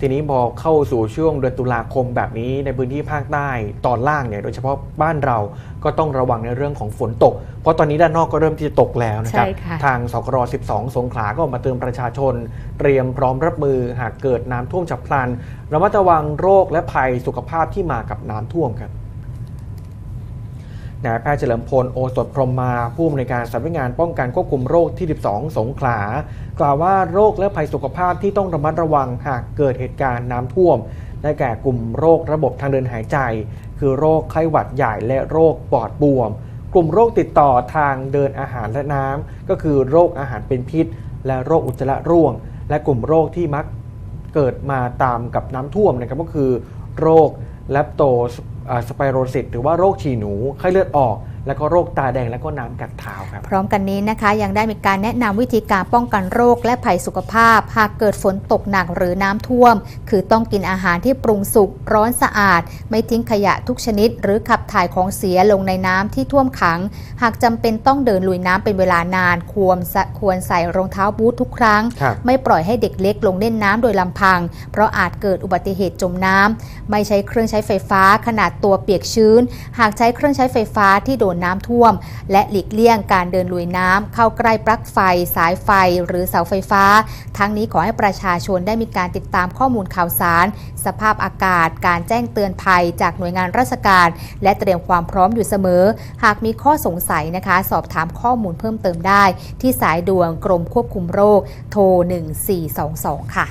ทีนี้พอเข้าสู่ช่วงเดือนตุลาคมแบบนี้ในพื้นที่ภาคใต้ตอนล่างเนี่ยโดยเฉพาะบ้านเราก็ต้องระวังในเรื่องของฝนตก เพราะตอนนี้ด้านนอกก็เริ่มที่จะตกแล้วนะครับใช่ค่ะทางสกร12 สงขลาก็ออกมาเตือนประชาชน เตรียมพร้อมรับมือหากเกิดน้ำท่วมฉับพลันระมัดระวังโรคและภัยสุขภาพที่มากับน้ำท่วมครับ นายแพทย์เฉลิมพลโอสถพรหมมา ผู้อำนวยการสำนักงานป้องกันควบคุมโรคที่ 12 สงขลา กล่าวว่าโรคและภัยสุขภาพที่ต้องระมัดระวังหากเกิดเหตุการณ์น้ำท่วม ได้แก่กลุ่มโรคระบบทางเดินหายใจ คือโรคไข้หวัดใหญ่และโรคปอดบวม กลุ่มโรคติดต่อทางเดินอาหารและน้ำก็คือโรคอาหารเป็นพิษ และโรคอุจจาระร่วง และกลุ่มโรคที่มักเกิดมาตามกับน้ำท่วมนะครับก็คือ โรคแลปโตส ไปโรซิตหรือว่าโรคฉี่หนูไข้เลือดออก แล้วก็โรคตาแดงแล้วก็น้ำกัดเท้าครับ พร้อมกันนี้นะคะยังได้มีการแนะนำวิธีการป้องกันโรคและภัยสุขภาพ หากเกิดฝนตกหนักหรือน้ำท่วม คือต้องกินอาหารที่ปรุงสุกร้อนสะอาด ไม่ทิ้งขยะทุกชนิด หรือขับถ่ายของเสียลงในน้ำที่ท่วมขัง หากจำเป็นต้องเดินลุยน้ำเป็นเวลานานควรควรใส่รองเท้าบูททุกครั้งครับไม่ปล่อยให้เด็กเล็กลงเล่นน้ำโดยลำพัง เพราะอาจเกิดอุบัติเหตุจมน้ำไม่ใช้เครื่องใช้ไฟฟ้าขนาดตัวเปียกชื้น หากใช้เครื่องใช้ไฟฟ้าที่โดนน้ำท่วม และหลีกเลี่ยงการเดินลุยน้ำเข้าใกล้ปลั๊กไฟ สายไฟ หรือเสาไฟฟ้า ทั้งนี้ขอให้ประชาชนได้มีการติดตามข้อมูลข่าวสาร สภาพอากาศ การแจ้งเตือนภัยจากหน่วยงานราชการ และเตรียมความพร้อมอยู่เสมอ หากมีข้อสงสัยนะคะ สอบถามข้อมูลเพิ่มเติมได้ ที่สายด่วนกรมควบคุมโรคโทร 1422 ค่ะ